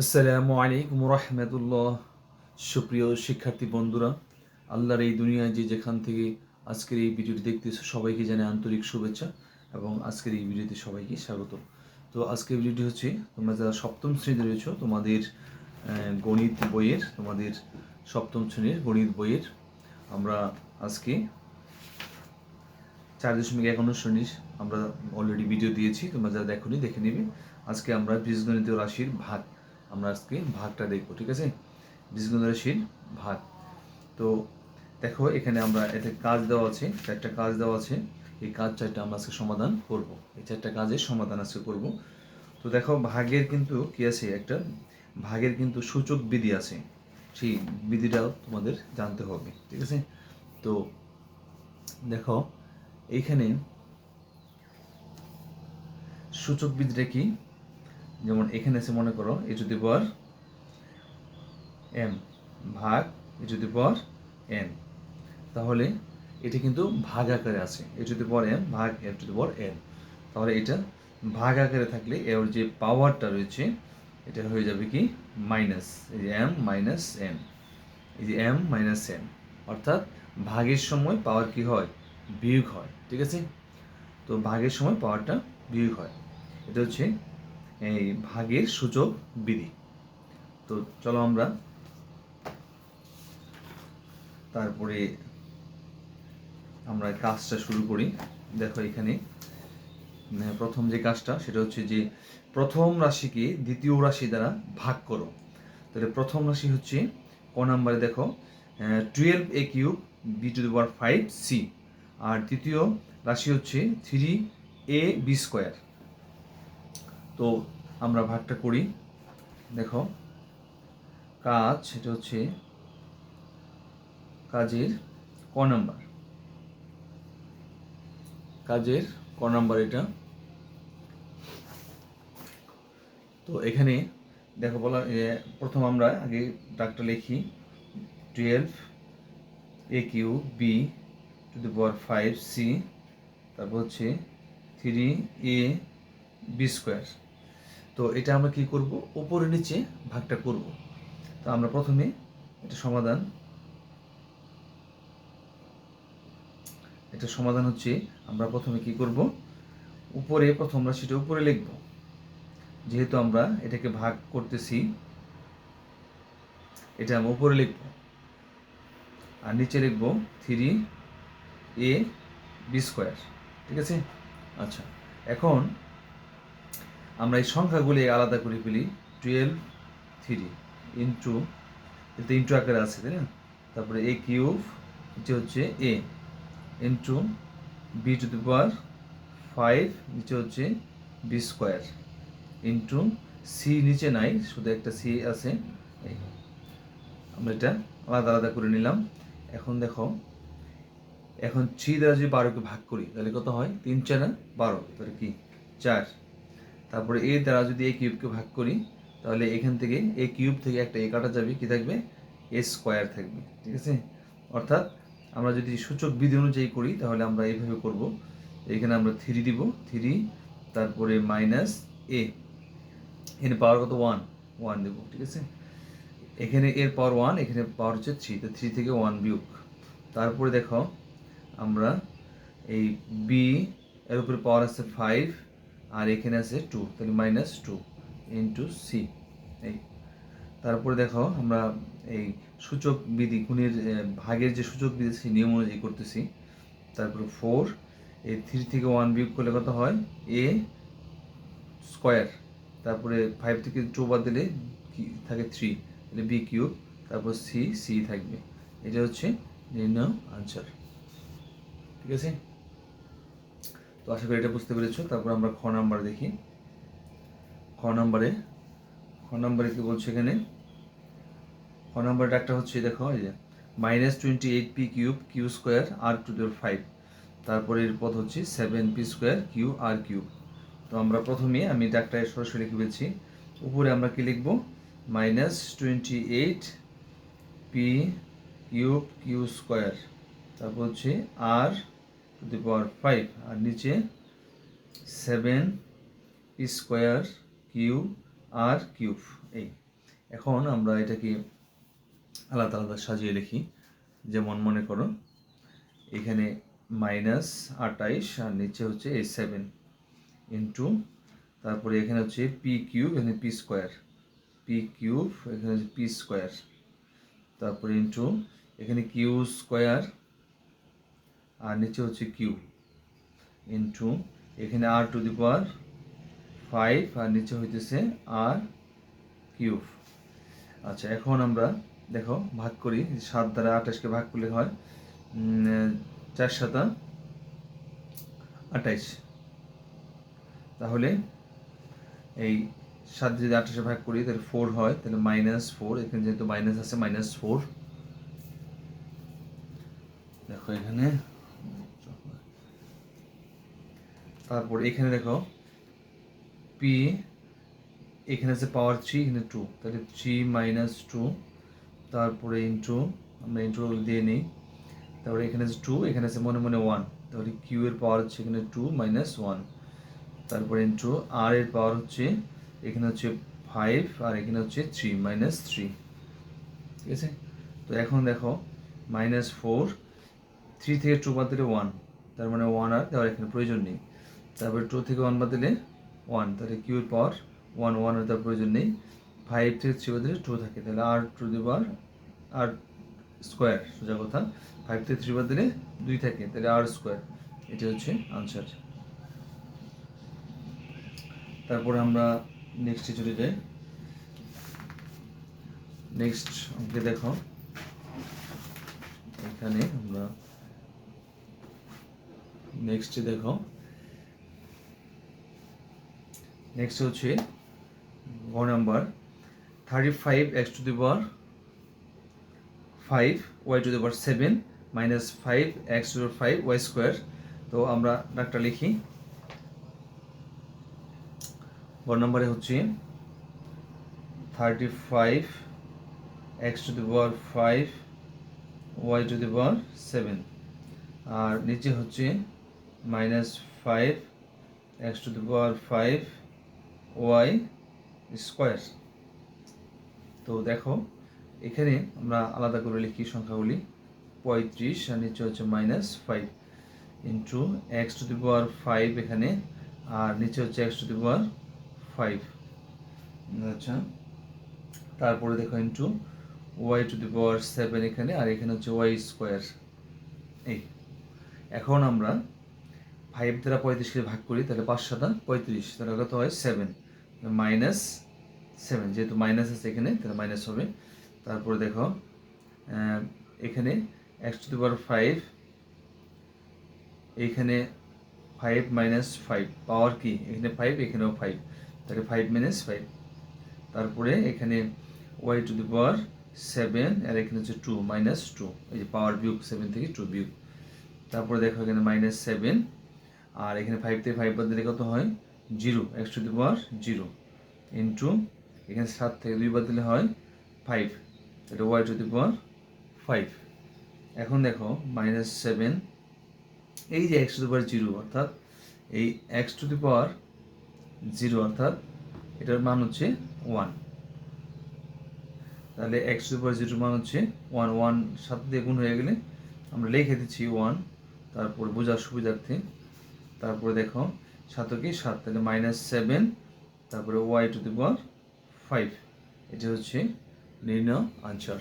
আসসালামু আলাইকুম রহমতুল্লাহ। সুপ্রিয় শিক্ষার্থী বন্ধুরা, আল্লাহর এই দুনিয়ায় যে যেখান থেকে আজকের এই ভিডিওটি দেখতেছো সবাইকে জানে আন্তরিক শুভেচ্ছা এবং আজকের এই ভিডিওতে সবাইকে স্বাগত। তো আজকের ভিডিওটি হচ্ছে, তোমরা যারা সপ্তম শ্রেণীতে রয়েছো, তোমাদের গণিত বইয়ের, তোমাদের সপ্তম শ্রেণির গণিত বইয়ের, আমরা আজকে চার দশমিক একান্ন শ্রেণির আমরা অলরেডি ভিডিও দিয়েছি, তোমরা যারা দেখোনি, দেখে নিবে। আজকে আমরা বীজগণিত রাশির ভাগ আমরা আজকে ভাগটা দেখব, ঠিক আছে? বীজগণিত রাশির ভাগ। তো দেখো, এখানে আমরা এতে কাজ দেওয়া আছে, চারটা কাজ দেওয়া আছে। এই কাজ চারটা আমরা আজকে সমাধান করব। এই চারটা কাজের সমাধান আজকে করব। তো দেখো, ভাগের কিন্তু কি আছে একটা? ভাগের কিন্তু সূচক বিধি আছে। সেই বিধিটাও তোমাদের জানতে হবে, ঠিক আছে? তো দেখো, এইখানে সূচক বিধিটা কি? যেমন এখানে আছে মনে করো, এ যদি পর এম ভাগ, এ যদি পর এন। তাহলে এটা কিন্তু ভাগ আকারে আছে। এ যদি পর এম ভাগ, এ যদি পর এন। তাহলে এটা ভাগ আকারে থাকলে এর যে পাওয়ারটা রয়েছে, এটা হয়ে যাবে কি? মাইনাস এই যে এম মাইনাস এন এই যে এম মাইনাস এন অর্থাৎ ভাগের সময় পাওয়ার কি হয়? বিয়োগ হয়। ঠিক আছে? তো ভাগের সময় পাওয়ারটা বিয়োগ হয়। এটা হচ্ছে এই ভাগের সূচক বিধি। তো চলো আমরা তারপরে আমরা কাজটা শুরু করি। দেখো এখানে উম, প্রথম যে কাজটা সেটা হচ্ছে যে প্রথম রাশিকে দ্বিতীয় রাশি দ্বারা ভাগ করো। তাহলে প্রথম রাশি হচ্ছে ক নাম্বারে দেখো twelve a cube b to the five c আর দ্বিতীয় রাশি হচ্ছে থ্রি এ বি স্কোয়ার তো আমরা ভাগটা করি। দেখো, কাজ সেটা হচ্ছে কাজের ক নাম্বার। কাজের ক নাম্বার এটা। তো এখানে দেখো বলা প্রথম আমরা আগে ডাকটা লিখি। Twelve, a cube, b, to the power five, c, তারপর হচ্ছে থ্রি এ বি স্কোয়ার। তো এটা আমরা কি করব? উপরে নিচে ভাগটা করব। তো আমরা প্রথমে এটা সমাধান এটা সমাধান হচ্ছে আমরা প্রথমে কি করব? উপরে প্রথম রাশিটা উপরে লিখব। যেহেতু আমরা এটাকে ভাগ করতেছি, এটা আমরা উপরে লিখব। আর নিচে লিখব থ্রি এ বি স্কোয়ার ঠিক আছে? আচ্ছা এখন আমরা এই সংখ্যাগুলি আলাদা করে ফেলি টুয়েলভ থ্রি ইন্টু এতে ইন্টু আকারে আছে, তাই না? তারপরে এ কিউব নিচে হচ্ছে a into b to the power five নিচে হচ্ছে বি স্কোয়ার ইন্টু সি নিচে নাই, শুধু একটা সি আছে আমরা এটা আলাদা আলাদা করে নিলাম। এখন দেখো, এখন থ্রি দ্বারা যদি বারোকে ভাগ করি, তাহলে কত হয়? তিন চার বারো, তাহলে কি? চার। তারপরে এ দ্বারা যদি এ কিউবকে ভাগ করি, তাহলে এখান থেকে এ কিউব থেকে একটা এ কাটা যাবে, কি থাকবে? এ স্কোয়ার থাকবে, ঠিক আছে? অর্থাৎ আমরা যদি সূচক বিধি অনুযায়ী করি, তাহলে আমরা এইভাবে করব। এখানে আমরা থ্রি দিব থ্রি তারপরে মাইনাস এ এখানে পাওয়ার কত? ওয়ান ওয়ান দেবো, ঠিক আছে? এখানে এর পাওয়ার ওয়ান এখানে পাওয়ার হচ্ছে থ্রি তো থ্রি থেকে ওয়ান বিয়োগ। তারপরে দেখো, আমরা এই বি এর উপরে পাওয়ার আছে ফাইভ আর এখানে আছে টু তাহলে মাইনাস টু ইন্টু সি এই। তারপরে দেখো আমরা এই সূচক বিধি, গুণের ভাগের যে সূচক বিধি সেই নিয়ম অনুযায়ী করতেছি। তারপরে ফোর এই থ্রি থেকে ওয়ান বিয়োগ করলে কত হয়? এ স্কোয়ার তারপরে ফাইভ থেকে টু বাদ দিলে থাকে থ্রি তাহলে বি কিউব, তারপর সি সি থাকবে। এটা হচ্ছে নির্ণয় আনসার ঠিক আছে? তো আশা করি এটা বুঝতে পেরেছ। তারপর আমরা খ নাম্বার দেখি। খ নাম্বারে খ নাম্বারে কি বলছে এখানে? খ নাম্বারটা একটা হচ্ছে, দেখো, এই যে minus twenty eight p cube q square r to the power five তারপরে এর পদ হচ্ছে seven p square q r cube তো আমরা প্রথমে আমি ডাকটা সরাসরি লিখে ফেলছি। উপরে আমরা কি লিখব? Minus twenty eight p cube q square তারপর হচ্ছে r to the power five আর নিচে seven square q r cube এই এখন আমরা এটাকে আলাদা আলাদা সাজিয়ে লিখি। যেমন মনে করো, এখানে মাইনাস আটাইশ আর নিচে হচ্ছে এই সেভেন ইন্টু তারপরে এখানে হচ্ছে পি কিউব এখানে পি স্কোয়ার পি কিউব এখানে হচ্ছে পি স্কোয়ার তারপরে ইন্টু এখানে কিউ স্কোয়ার আর নিচে হচ্ছে কিউ ইন্টু এখানে আর টু দি পাওয়ার ফাইভ আর নিচে হইতেছে আর কিউব আচ্ছা এখন আমরা দেখো, ভাগ করি সাত দ্বারা আঠাশকে ভাগ করলে হয় চার সাতা আঠাইশ। তাহলে এই সাত যদি আঠাশে ভাগ করি, তাহলে ফোর হয়, তাহলে মাইনাস ফোর এখানে যেহেতু মাইনাস আছে মাইনাস ফোর দেখো এখানে তারপর এখানে দেখো পি এখানে আছে পাওয়ার থ্রি এখানে টু তাহলে থ্রি মাইনাস টু তারপরে ইন্টু আমরা ইন্টু দিয়ে নিই। তারপরে এখানে আছে টু এখানে আছে মনে মনে ওয়ান তাহলে কিউ এর পাওয়ার হচ্ছে এখানে টু মাইনাস ওয়ান তারপরে ইন্টু আর এর পাওয়ার হচ্ছে এখানে হচ্ছে ফাইভ আর এখানে হচ্ছে থ্রি মাইনাস থ্রি ঠিক আছে? তো এখন দেখো মাইনাস ফোর থ্রি থেকে টু বাদ দিলে ওয়ান তার মানে ওয়ান আর দেওয়ার এখানে প্রয়োজন নেই। তারপরে টু থেকে ওয়ান বাদ দিলে ওয়ান তাহলে কিউ এর পাওয়ার ওয়ান ওয়ান তার প্রয়োজন নেই। ফাইভ থেকে থ্রি বাদ দিলে টু থাকে, তাহলে আর to the power R square সোজা কথা। ফাইভ থেকে থ্রি বাদ দিলে দুই থাকে, তাহলে আর স্কোয়ার এটা হচ্ছে আনসার তারপরে আমরা নেক্সটে চলে যাই। নেক্সট অঙ্কে দেখো। এখানে আমরা নেক্সটে দেখো। নেক্সট হচ্ছে গ number. Thirty five x to the power five y to the power seven minus five x to five y square তো আমরা ডাকটা লিখি। গ নম্বরে হচ্ছে thirty five x to the power five y to the power seven আর নিচে হচ্ছে minus five x to the power five y square. তো দেখো, এখানে আমরা আলাদা করে লিখি সংখ্যাগুলি। পঁয়ত্রিশ আর নিচে হচ্ছে minus five into x to the power five এখানে, আর নিচে হচ্ছে x to the power five আচ্ছা তারপরে দেখো into y to the power seven এখানে, আর এখানে হচ্ছে ওয়াই স্কোয়ার এই, এখন আমরা ফাইভ দ্বারা পঁয়ত্রিশকে ভাগ করি, তাহলে পাঁচ সাতা পঁয়ত্রিশ, তাহলে কত হয়? সেভেন মাইনাস সেভেন যেহেতু মাইনাস আছে এখানে, তাহলে মাইনাস হবে। তারপরে দেখো এখানে x to the power five এইখানে ফাইভ মাইনাস ফাইভ পাওয়ার কি? এখানে ফাইভ এখানেও ফাইভ তাহলে ফাইভ মাইনাস ফাইভ তারপরে এখানে y to the power seven আর এখানে হচ্ছে টু মাইনাস টু এই যে পাওয়ার বিয়োগ সেভেন থেকে টু বিয়োগ। তারপরে দেখো এখানে মাইনাস সেভেন আর এখানে ফাইভ থেকে ফাইভ বাদ দিলে কত হয়? Zero x to the power zero into এখানে সাত থেকে দুই বাদ দিলে হয় ফাইভ এটা y to the power five এখন দেখো মাইনাস সেভেন এই যে x to the power zero অর্থাৎ এই x to the power zero অর্থাৎ এটার মান হচ্ছে ওয়ান তাহলে এক্স টু দি পাওয়ার জিরোর মান হচ্ছে ওয়ান ওয়ান সাত দিয়ে গুণ হয়ে গেলে আমরা লিখে দিচ্ছি ওয়ান তারপর বোঝার সুবিধার্থে, তারপরে দেখো সাতকে সাত, তাহলে মাইনাস সেভেন তারপরে y to the power five এটা হচ্ছে নির্ণয় আনসার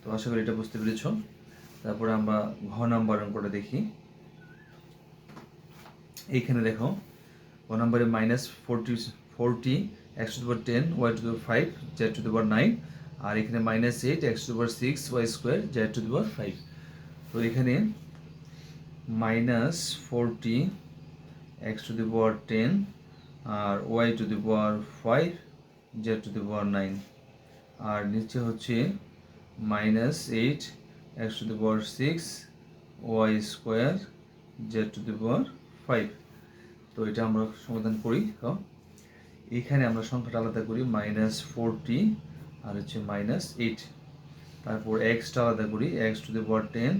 তো আশা করি এটা বুঝতে পেরেছ। তারপরে আমরা ঘ নাম্বার অঙ্কটা দেখি। এইখানে দেখো, ঘ নাম্বারে minus forty forty x to ten y to power five z to power nine আর এখানে minus eight x to six y square z to power five তো এখানে minus forty x to the power ten R y to the power five z to the power nine আর নিচে হচ্ছে minus eight x to the power six y square z to the power five তো এটা আমরা সমাধান করি এইখানে আমরা সংখ্যাটা আলাদা করি মাইনাস ফোরটি আর হচ্ছে মাইনাস এইট তারপর এক্সটা আলাদা করি x to the power ten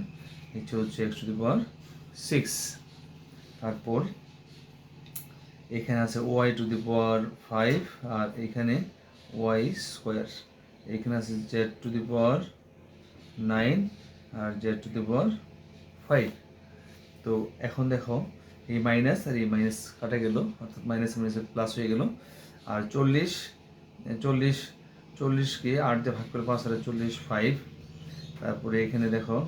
নিচে হচ্ছে x to the power six তারপর এখানে আছে y to the power five আর এখানে ওয়াই স্কোয়ার এখানে আছে z to the power nine R z to the power five তো এখন দেখো, এই মাইনাস আর এই মাইনাস কাটা গেল, অর্থাৎ মাইনাস মাইনাস প্লাস হয়ে গেল। আর চল্লিশ চল্লিশ, চল্লিশকে আট দিয়ে ভাগ করে পাঁচ হাজার চল্লিশ ফাইভ তারপরে এখানে দেখো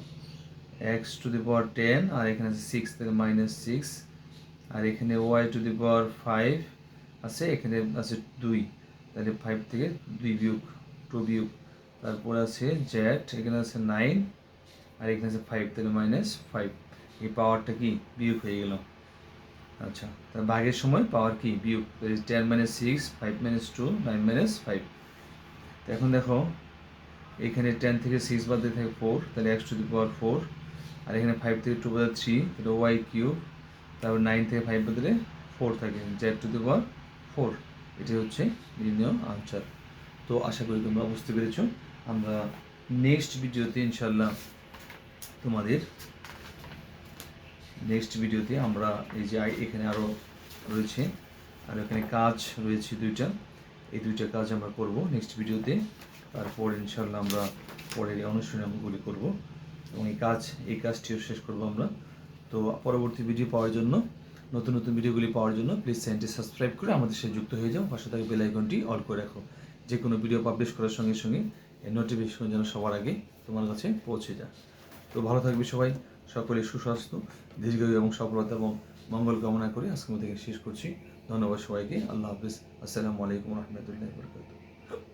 x to the power ten আর এখানে আছে সিক্স থেকে মাইনাস সিক্স আর এখানে y to the power five আছে, এখানে আছে দুই। তাহলে ফাইভ থেকে দুই বিয়োগ টু বিয়োগ। তারপর আছে জেড এখানে আছে নাইন আর এখানে আছে ফাইভ থেকে মাইনাস ফাইভ এই পাওয়ারটা কি? বিয়োগ হয়ে গেল। আচ্ছা তার ভাগের সময় পাওয়ার কি? বিয়োগ। Ten minus six five minus two nine minus five তো এখন দেখো, এখানে টেন থেকে সিক্স বাদ দিয়ে থাকে ফোর তাহলে x to the power four আর এখানে ফাইভ থেকে টু বাদে থ্রি তাহলে ওয়াই কিউব তারপর নাইন থেকে ফাইভ বদলে ফোর থাকে। Z to the power four এটি হচ্ছে নির্ণয় আনসার তো আশা করি তোমরা বুঝতে পেরেছ। আমরা নেক্সট ভিডিওতে ইনশাল্লাহ তোমাদের নেক্সট ভিডিওতে আমরা এই যে এখানে আরও রয়েছে, আর এখানে কাজ রয়েছে দুইটা। এই দুইটা কাজ আমরা করব নেক্সট ভিডিওতে তারপর ইনশাল্লাহ আমরা পরের অনুশীলনগুলি করব। এবং এই কাজ এই কাজটিও শেষ করব আমরা। তো পরবর্তী ভিডিও পাওয়ার জন্য, নতুন নতুন ভিডিওগুলি পাওয়ার জন্য প্লিজ চ্যানেলটি সাবস্ক্রাইব করে আমাদের সাথে যুক্ত হয়ে যাও, পাশে থাকা বেল আইকনটি অল করে রাখো। যে কোনো ভিডিও পাবলিশ করার সঙ্গে সঙ্গে নোটিফিকেশন যেন সবার আগে তোমার কাছে পৌঁছে যায়। তো ভালো থাকবে সবাই, সকলে সুস্বাস্থ্য, দীর্ঘায়ু এবং সফলতা এবং মঙ্গল কামনা করে আজকের মধ্যে শেষ করছি। ধন্যবাদ সবাইকে, আল্লাহ হাফিজ। আসসালামু আলাইকুম রহমতুল্লাহ বরকাত